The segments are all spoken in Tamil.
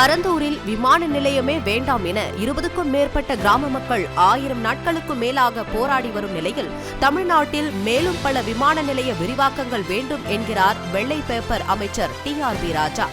பரந்தூரில் விமான நிலையமே வேண்டாம் என இருபதுக்கும் மேற்பட்ட கிராம மக்கள் ஆயிரம் நாட்களுக்கும் மேலாக போராடி வரும் நிலையில் தமிழ்நாட்டில் மேலும் பல விமான நிலைய விரிவாக்கங்கள் வேண்டும் என்கிறார் வெள்ளை பேப்பர் அமைச்சர் T R B Raja.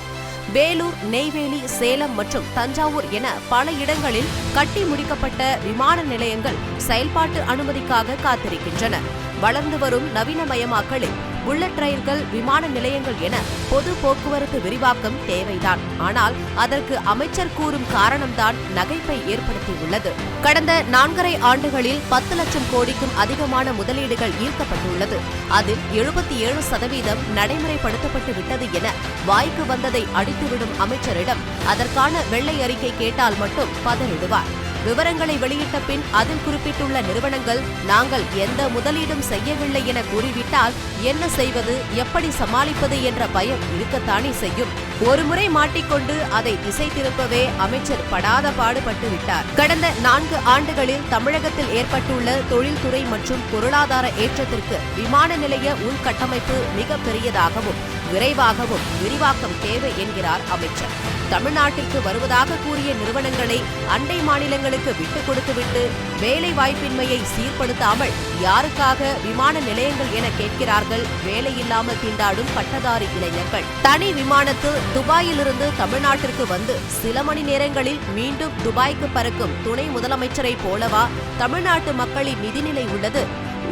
Vellore Neyveli Salem மற்றும் தஞ்சாவூர் என பல இடங்களில் கட்டி முடிக்கப்பட்ட விமான நிலையங்கள் செயல்பாட்டு அனுமதிக்காக காத்திருக்கின்றன. வளர்ந்து வரும் நவீனமயமாக்கலில் புல்லட் ரயில்கள் விமான நிலையங்கள் என பொது போக்குவரத்து விரிவாக்கம் தேவைதான். ஆனால் அதற்கு அமைச்சர் கூறும் காரணம்தான் நகைப்பை ஏற்படுத்தியுள்ளது. கடந்த நான்கரை ஆண்டுகளில் பத்து லட்சம் கோடிக்கும் அதிகமான முதலீடுகள் ஈர்க்கப்பட்டுள்ளது. அதில் எழுபத்தி ஏழு சதவீதம் நடைமுறைப்படுத்தப்பட்டு விட்டது என வாய்க்கு வந்ததை அடித்துவிடும் அமைச்சரிடம் அதற்கான வெள்ளை அறிக்கை கேட்டால் மட்டும் பதறிடுவார். விவரங்களை வெளியிட்ட பின் அதில் குறிப்பிட்டுள்ள நிறுவனங்கள் நாங்கள் எந்த முதலீடும் செய்யவில்லை என கூறிவிட்டால் என்ன செய்வது எப்படி சமாளிப்பது என்ற பயம் இருக்கத்தானே செய்யும். ஒருமுறை மாட்டிக்கொண்டு அதை திசை திருப்பவே அமைச்சர் படாத பாடுபட்டு விட்டார். கடந்த நான்கு ஆண்டுகளில் தமிழகத்தில் ஏற்பட்டுள்ள தொழில்துறை மற்றும் பொருளாதார ஏற்றத்திற்கு விமான நிலைய உள்கட்டமைப்பு மிக பெரியதாகவும் விரைவாகவும் விரிவாக்கம் தேவை என்கிறார் அமைச்சர். தமிழ்நாட்டிற்கு வருவதாக கூறிய நிறுவனங்களை அண்டை மாநிலங்களுக்கு விட்டுக் கொடுத்துவிட்டு வேலை வாய்ப்பின்மையை சீர்படுத்தாமல் யாருக்காக விமான நிலையங்கள் என கேட்கிறார்கள் வேலையில்லாமல் திண்டாடும் பட்டதாரி இளைஞர்கள். தனி விமானத்தில் துபாயிலிருந்து தமிழ்நாட்டிற்கு வந்து சில மணி நேரங்களில் மீண்டும் துபாய்க்கு பறக்கும் துணை முதலமைச்சரை போலவா தமிழ்நாட்டு மக்களின் நிதிநிலை உள்ளது?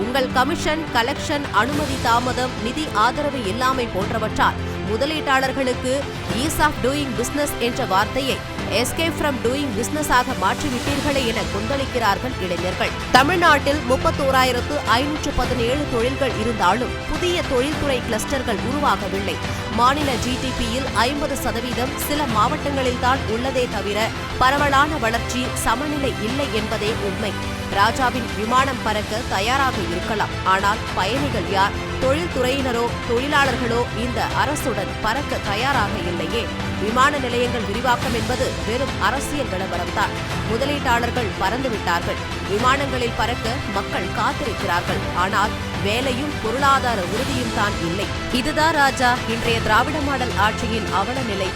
உங்கள் கமிஷன் கலெக்ஷன் அனுமதி தாமதம் நிதி ஆதரவு இல்லாமை போன்றவற்றால் முதலீட்டாளர்களுக்கு ஈஸ் ஆஃப் டூயிங் பிசினஸ் என்ற வார்த்தையை எஸ்கேப் ஃப்ரம் டூயிங் பிசினஸ் ஆக மாற்றிவிட்டீர்களே என கொந்தளிக்கிறார்கள் இளைஞர்கள். தமிழ்நாட்டில் முப்பத்தோராயிரத்து ஐநூற்று பதினேழு தொழில்கள் இருந்தாலும் புதிய தொழில்துறை கிளஸ்டர்கள் உருவாகவில்லை. மாநில ஜிடிபியில் ஐம்பது சதவீதம் சில மாவட்டங்களில்தான் உள்ளதே தவிர பரவலான வளர்ச்சி சமநிலை இல்லை என்பதே உண்மை. ராஜாவின் விமானம் பறக்க தயாராக இருக்கலாம். ஆனால் பயணிகள் யார்? தொழில்துறையினரோ தொழிலாளர்களோ இந்த அரசுடன் பறக்க தயாராக இல்லையே. விமான நிலையங்கள் விரிவாக்கம் என்பது வெறும் அரசியல் விளம்பரம்தான். முதலீட்டாளர்கள் பறந்துவிட்டார்கள். விமானங்களில் பறக்க மக்கள் காத்திருக்கிறார்கள். ஆனால் வேலையும் பொருளாதார உறுதியும் தான் இல்லை. இதுதான் ராஜா இன்றைய திராவிட மாடல் ஆட்சியின் அவல நிலை.